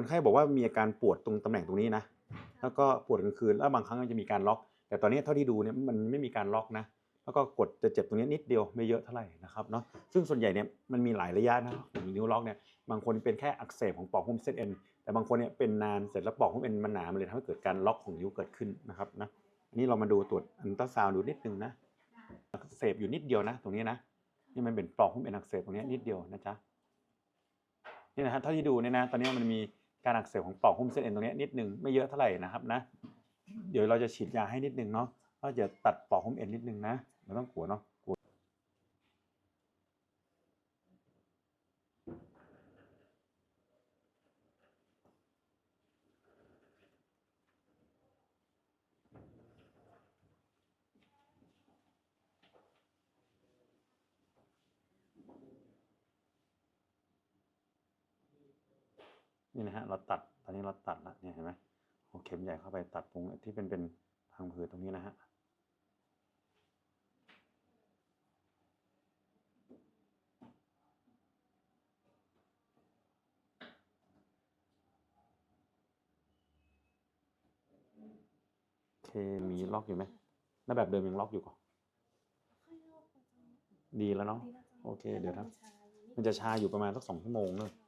คนไข้บอกว่ามีอาการปวดตรงตำแหน่งตรงนี้นะ แล้วก็ปวดกลางคืน แล้วบางครั้งมันจะมีการล็อก แต่ตอนนี้เท่าที่ดูเนี่ยมันไม่มีการล็อกนะ แล้วก็กดจะเจ็บตรงนี้นิดเดียวไม่เยอะเท่าไหร่นะครับเนาะ ซึ่งส่วนใหญ่เนี่ยมันมีหลายระยะนะของนิ้วล็อกเนี่ย บางคนเป็นแค่อักเสบของปอกหุ้มเส้นเอ็น แต่บางคนเนี่ยเป็นนานเสร็จแล้วปอกหุ้มเอ็นมันหนามันเลยทำให้เกิดการล็อกของนิ้วเกิดขึ้นนะครับนะ อันนี้เรามาดูตรวจอันตราซาวด์ดูนิดนึงนะ อักเสบอยู่นิดเดียวนะ ตรงนี้นะ นี่มันเป็นปลอกหุ้มเอ็นอักเสบตรงนี้นิดเดียวนะจ๊ะ นี่นะฮะเท่าที่ดูเนี่ยนะ ตอนนี้มันมี การอักเสบของปลอกหุ้มเส้นเอ็นตรงนี้นิดนึงไม่เยอะเท่าไหร่นะครับนะ เดี๋ยวเราจะฉีดยาให้นิดนึงเนาะก็จะตัดปลอกหุ้มเอ็นนิดนึงนะไม่ต้องกลัวเนาะ นี่นะฮะเราตัดตอนนี้เราตัดละเนี่ยเห็นไหมเอาเข็มใหญ่เข้าไปตัดตรงที่เป็นเป็นทางผืดตรงนี้นะฮะโอเคมีล็อกอยู่ไหมแล้วแบบเดิมยังล็อกอยู่ก่อนดีแล้วเนาะโอเค เดี๋ยวนะมันจะชาอยู่ประมาณสักสองชั่วโมงเนอะค่ะ